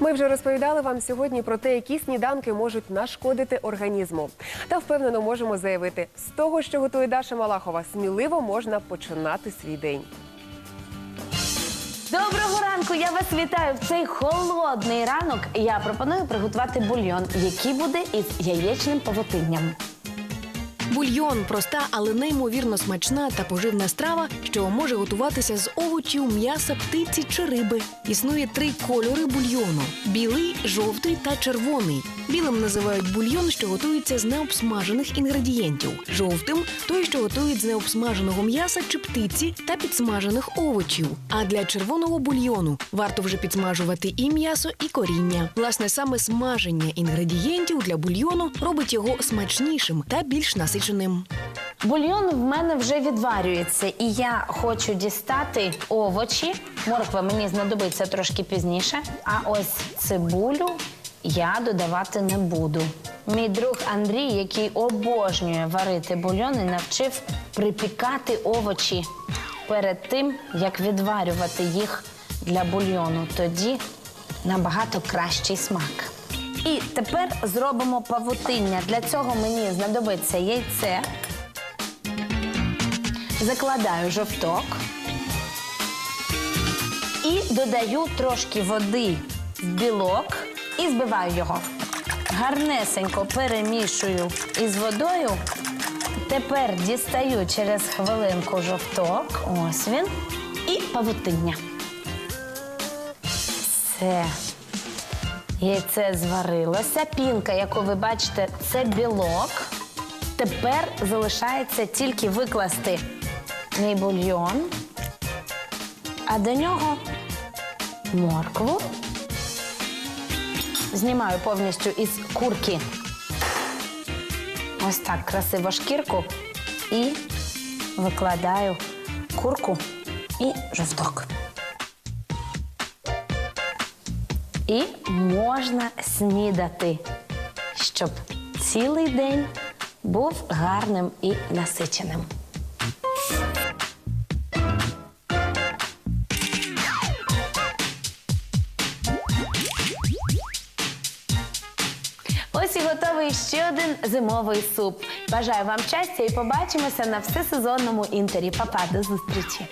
Ми вже розповідали вам сьогодні про те, які сніданки можуть нашкодити організму. Та впевнено можемо заявити, з того, що готує Даша Малахова, сміливо можна починати свій день. Доброго ранку! Я вас вітаю в цей холодний ранок. Я пропоную приготувати бульйон, який буде із яєчним павутинням. Бульйон проста, але неймовірно смачна та поживна страва, що може готуватися з овочів, м'яса, птиці чи риби. Існує три кольори бульйону: білий, жовтий та червоний. Білим називають бульйон, що готується з необсмажених інгредієнтів. Жовтим той, що готують з необсмаженого м'яса чи птиці та підсмажених овочів. А для червоного бульйону варто вже підсмажувати і м'ясо, і коріння. Власне, саме смаження інгредієнтів для бульйону робить його смачнішим та більш насиченим. Бульйон в мене вже відварюється, і я хочу дістати овочі. Морква мені знадобиться трошки пізніше. А ось цибулю я додавати не буду. Мій друг Андрій, який обожнює варити бульйони, навчив припікати овочі перед тим, як відварювати їх для бульйону. Тоді набагато кращий смак. І тепер зробимо павутиння. Для цього мені знадобиться яйце. Закладаю жовток і додаю трошки води в білок і збиваю його. Гарнесенько перемішую із водою. Тепер дістаю через хвилинку жовток. Ось він. І павутиння. Все. Яйце зварилося. Пінка, яку ви бачите, це білок. Тепер залишається тільки викласти мій бульйон, а до нього моркву. Знімаю повністю із курки. Ось так красиво шкірку і викладаю курку і жовток. І можна снідати, щоб цілий день був гарним і насиченим. Ось і готовий ще один зимовий суп. Бажаю вам щастя і побачимося на всесезонному інтері. Папа, до зустрічі!